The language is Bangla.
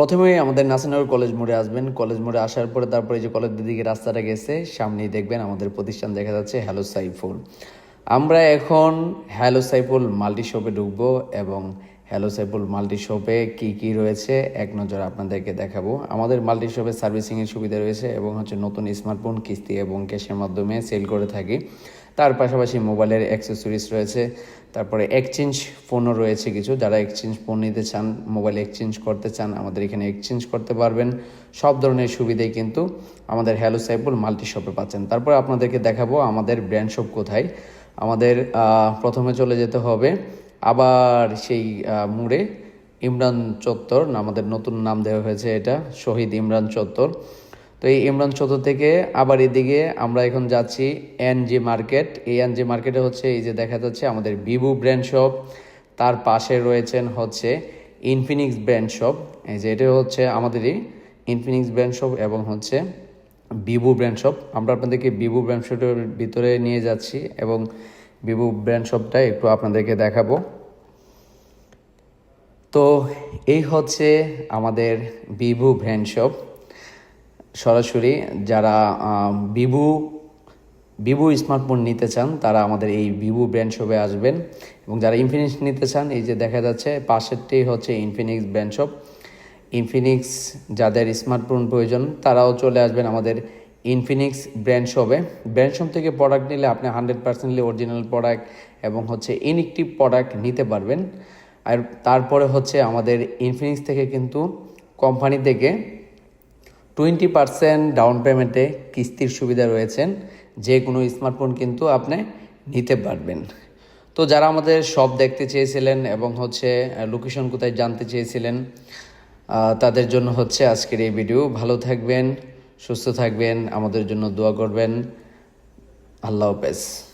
প্রথমেই আমাদের নাসিনগর কলেজ মোড়ে আসবেন। কলেজ মোড়ে আসার পরে তারপরে যে কলেজের দিকে রাস্তাটা গেছে, সামনেই দেখবেন আমাদের প্রতিষ্ঠান দেখা যাচ্ছে হ্যালো সাইফুল। আমরা এখন হ্যালো সাইফুল মাল্টি শপে ঢুকবো এবং হ্যালো সাইফুল মাল্টি শপে কি কি রয়েছে এক নজর আপনাদেরকে দেখাবো। আমাদের মাল্টি শপে সার্ভিসিংয়ের সুবিধা রয়েছে এবং হচ্ছে নতুন স্মার্টফোন কিস্তি এবং ক্যাশের মাধ্যমে সেল করে থাকি। তার পাশাপাশি মোবাইলের অ্যাক্সেসরিজ রয়েছে। তারপরে এক্সচেঞ্জ ফোনও রয়েছে কিছু। যারা এক্সচেঞ্জ ফোন নিতে চান মোবাইল এক্সচেঞ্জ করতে চান, আমাদের এখানে এক্সচেঞ্জ করতে পারবেন। সব ধরনের সুবিধাই কিন্তু আমাদের হ্যালো সাইফুল মাল্টি শপে পাচ্ছেন। তারপর আপনাদেরকে দেখাবো আমাদের ব্র্যান্ড শপ কোথায়। আমাদের প্রথমে চলে যেতে হবে। আবার সেই মোড়ে ইমরান চত্বর আমাদের নতুন নাম দেওয়া হয়েছে এটা, শহীদ ইমরান চত্বর। তো এই ইমরান চত্বর থেকে আবার এদিকে আমরা এখন যাচ্ছি এনজি মার্কেট। এই এনজি মার্কেটে হচ্ছে এই যে দেখা যাচ্ছে আমাদের বিবু ব্র্যান্ড শপ, তার পাশে রয়েছেন হচ্ছে ইনফিনিক্স ব্র্যান্ড শপ। এই যে এটা হচ্ছে আমাদেরই ইনফিনিক্স ব্র্যান্ড শপ এবং হচ্ছে বিবু ব্র্যান্ড শপ আমরা আপনাদেরকে বিবু ব্র্যান্ড শপের ভিতরে নিয়ে যাচ্ছি এবং বিবু ব্র্যান্ড শপটা একটু আপনাদেরকে দেখাবো। তো এই হচ্ছে আমাদের বিভু ব্র্যান্ড শপ সরাসরি যারা বিভু বিভু স্মার্টফোন নিতে চান, তারা আমাদের এই বিভু ব্র্যান্ড শপে আসবেন। এবং যারা ইনফিনিক্স নিতে চান, এই যে দেখা যাচ্ছে, পাশেরটি হচ্ছে ইনফিনিক্স ব্র্যান্ড শপ ইনফিনিক্স যাদের স্মার্টফোন প্রয়োজন, তারাও চলে আসবেন আমাদের ইনফিনিক্স ব্র্যান্ড শপে ব্র্যান্ড শপ থেকে প্রোডাক্ট নিলে আপনি হান্ড্রেড পার্সেন্টলি অরিজিনাল প্রোডাক্ট এবং হচ্ছে ইনএক্টিভ প্রোডাক্ট নিতে পারবেন। আর তারপরে হচ্ছে আমাদের ইনফিনিক্স থেকে কিন্তু কোম্পানি থেকে টোয়েন্টি পার্সেন্ট ডাউন পেমেন্টে কিস্তির সুবিধা রয়েছেন যে কোনো স্মার্টফোন কিন্তু আপনি নিতে পারবেন। তো যারা আমাদের শপ দেখতে চেয়েছিলেন এবং হচ্ছে লোকেশন কোথায় জানতে চেয়েছিলেন তাদের জন্য হচ্ছে আজকের এই ভিডিও। ভালো থাকবেন, সুস্থ থাকবেন, আমাদের জন্য দোয়া করবেন। আল্লাহ হাফেজ।